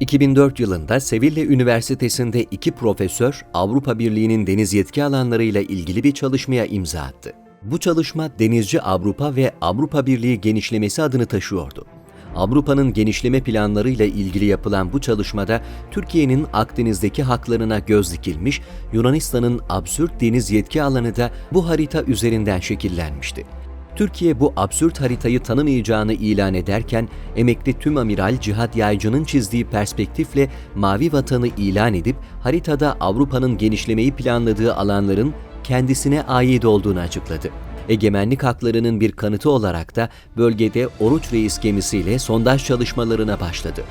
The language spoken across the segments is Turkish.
2004 yılında Seville Üniversitesi'nde iki profesör Avrupa Birliği'nin deniz yetki alanlarıyla ilgili bir çalışmaya imza attı. Bu çalışma Denizci Avrupa ve Avrupa Birliği genişlemesi adını taşıyordu. Avrupa'nın genişleme planlarıyla ilgili yapılan bu çalışmada Türkiye'nin Akdeniz'deki haklarına göz dikilmiş, Yunanistan'ın absürt deniz yetki alanı da bu harita üzerinden şekillenmişti. Türkiye bu absürt haritayı tanımayacağını ilan ederken emekli tüm amiral Cihat Yaycı'nın çizdiği perspektifle Mavi Vatan'ı ilan edip haritada Avrupa'nın genişlemeyi planladığı alanların kendisine ait olduğunu açıkladı. Egemenlik haklarının bir kanıtı olarak da bölgede Oruç Reis gemisiyle sondaj çalışmalarına başladı.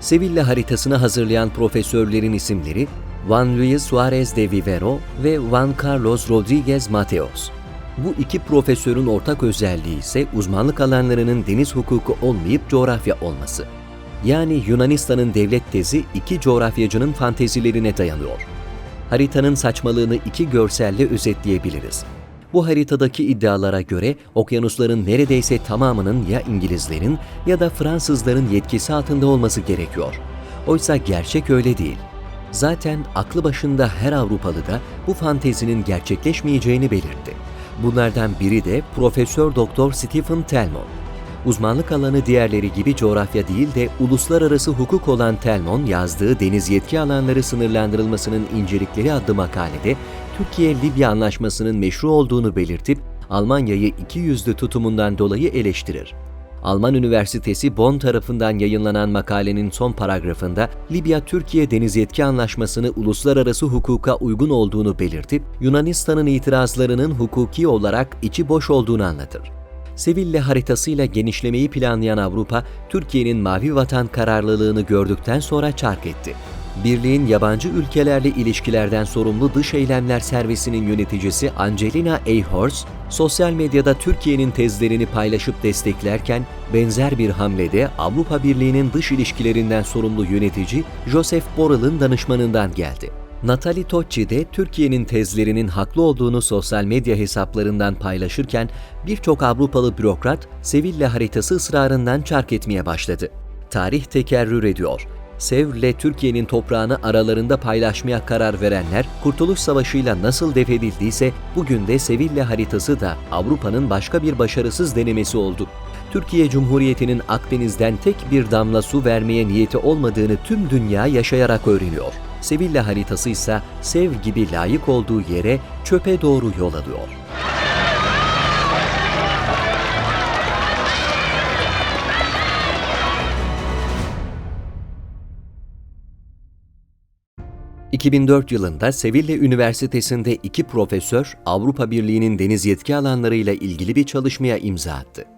Sevilla haritasını hazırlayan profesörlerin isimleri Juan Luis Suarez de Vivero ve Juan Carlos Rodriguez Mateos. Bu iki profesörün ortak özelliği ise uzmanlık alanlarının deniz hukuku olmayıp coğrafya olması. Yani Yunanistan'ın devlet tezi iki coğrafyacının fantezilerine dayanıyor. Haritanın saçmalığını iki görselle özetleyebiliriz. Bu haritadaki iddialara göre okyanusların neredeyse tamamının ya İngilizlerin ya da Fransızların yetkisi altında olması gerekiyor. Oysa gerçek öyle değil. Zaten aklı başında her Avrupalı da bu fantezinin gerçekleşmeyeceğini belirtti. Bunlardan biri de Profesör Doktor Stephen Telmon. Uzmanlık alanı diğerleri gibi coğrafya değil de uluslararası hukuk olan Telmon yazdığı deniz yetki alanları sınırlandırılmasının incelikleri adlı makalede Türkiye-Libya anlaşmasının meşru olduğunu belirtip Almanya'yı iki yüzlü tutumundan dolayı eleştirir. Alman Üniversitesi Bonn tarafından yayınlanan makalenin son paragrafında Libya-Türkiye Deniz Yetki Anlaşması'nı uluslararası hukuka uygun olduğunu belirtip Yunanistan'ın itirazlarının hukuki olarak içi boş olduğunu anlatır. Seville haritasıyla genişlemeyi planlayan Avrupa, Türkiye'nin mavi vatan kararlılığını gördükten sonra çark etti. Birliğin yabancı ülkelerle ilişkilerden sorumlu Dış Eylemler Servisi'nin yöneticisi Angelina Eyhorst, sosyal medyada Türkiye'nin tezlerini paylaşıp desteklerken benzer bir hamlede Avrupa Birliği'nin dış ilişkilerinden sorumlu yönetici Joseph Borrell'ın danışmanından geldi. Natalie Tocci de Türkiye'nin tezlerinin haklı olduğunu sosyal medya hesaplarından paylaşırken birçok Avrupalı bürokrat Seville haritası ısrarından çark etmeye başladı. Tarih tekerrür ediyor. Sevr'le Türkiye'nin toprağını aralarında paylaşmaya karar verenler, Kurtuluş Savaşı'yla nasıl defedildiyse bugün de Seville haritası da Avrupa'nın başka bir başarısız denemesi oldu. Türkiye Cumhuriyeti'nin Akdeniz'den tek bir damla su vermeye niyeti olmadığını tüm dünya yaşayarak öğreniyor. Seville haritası ise Sev gibi layık olduğu yere çöpe doğru yol alıyor. ...2004 yılında Seville Üniversitesi'nde iki profesör Avrupa Birliği'nin deniz yetki alanlarıyla ilgili bir çalışmaya imza attı.